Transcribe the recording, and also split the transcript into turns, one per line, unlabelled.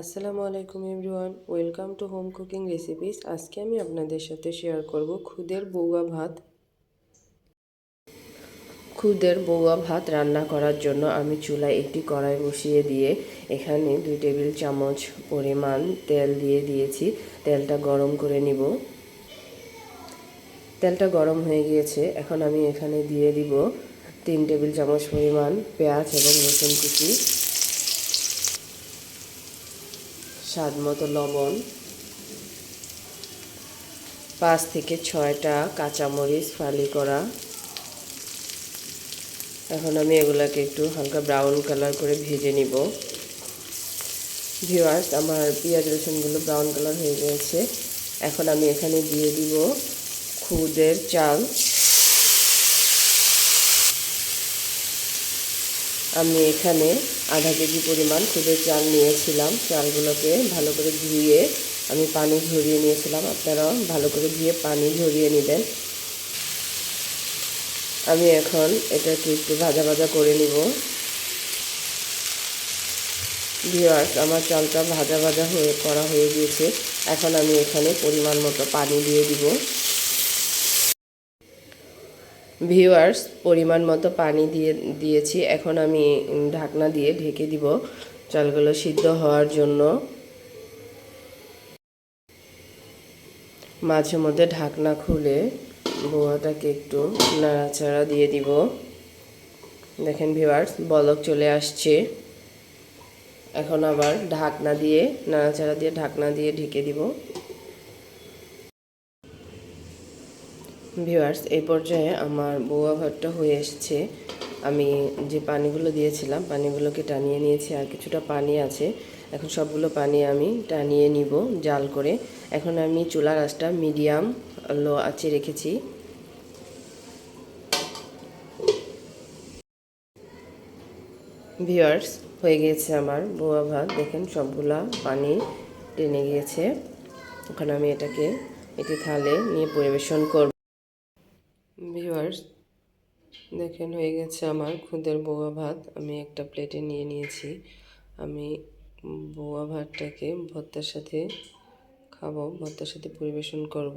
আসসালামু আলাইকুম everyone, welcome to home cooking recipes. আজকে আমি আপনাদের সাথে শেয়ার করব খুদের বৌয়া ভাত। খুদের বৌয়া ভাত রান্না করার জন্য আমি চুলায় একটি কড়াই বসিয়ে দিয়ে এখানে দুই টেবিল চামচ পরিমাণ তেল দিয়ে দিয়েছি। তেলটা গরম করে নিব। তেলটা গরম হয়ে গিয়েছে। এখন আমি এখানে দিয়ে দিব তিন টেবিল চামচ পরিমাণ পেঁয়াজ এবং রসুন কুচি। স্বাদ মতো লবণ, পাঁচ থেকে ছয়টা কাঁচামরিচ ফালি করা। এখন আমি এগুলাকে একটু হালকা ব্রাউন কালার করে ভেজে নিব। ভিওয়ার্স আমার পেঁয়াজ রসুনগুলো ব্রাউন কালার হয়ে গিয়েছে এখন আমি এখানে দিয়ে দিব খুদের চাল। আমি এখানে আধা কেজি পরিমাণ খুদের চাল নিয়েছিলাম। চালগুলোকে ভালো করে ধুয়ে আমি পানি ঝরিয়ে নিয়েছিলাম। আপনারাও ভালো করে ধুয়ে পানি ঝরিয়ে নেবেন। আমি এখন এটাকে একটু ভাজা ভাজা করে নিব। ভিওয়ার্স আমার চালটা ভাজা ভাজা হয়ে, করা হয়ে গিয়েছে। এখন আমি এখানে পরিমাণ মতো পানি দিয়ে দিব। ভিউয়ার্স পরিমাণ মতো পানি দিয়ে, দিয়েছি। এখন আমি ঢাকনা দিয়ে ঢেকে দিব। চালগুলো সিদ্ধ হওয়ার জন্য। মাঝে মধ্যে ঢাকনা খুলে বোয়াটাকে একটু নাড়াচাড়া দিয়ে দিব। দেখেন ভিউয়ার্স বলক চলে আসছে। এখন আবার ঢাকনা দিয়ে, নাড়াচাড়া দিয়ে ঢাকনা দিয়ে ঢেকে দিব। ভিউয়ার্স এই পর্যায়ে আমার বৌয়া ভাতটা হয়ে এসেছে। আমি যে পানিগুলো দিয়েছিলাম, পানিগুলোকে টানিয়ে নিয়েছি, আর কিছুটা পানি আছে। এখন সবগুলো পানি আমি টানিয়ে নিব জাল করে। এখন আমি চুলা গাছটা মিডিয়াম লো আঁচে রেখেছি। ভিউয়ার্স হয়ে গিয়েছে আমার বোয়া ভাত দেখেন, সবগুলা পানি টেনে গিয়েছে। এখন আমি এটাকে একটি থালে নিয়ে পরিবেশন করব। ভিউয়ার্স দেখেন, হয়ে গেছে আমার খুদের বোয়া ভাত। আমি একটা প্লেটে নিয়ে নিয়েছি। আমি বোয়া ভাতটাকে ভর্তার সাথে খাব, ভর্তার সাথে পরিবেশন করব।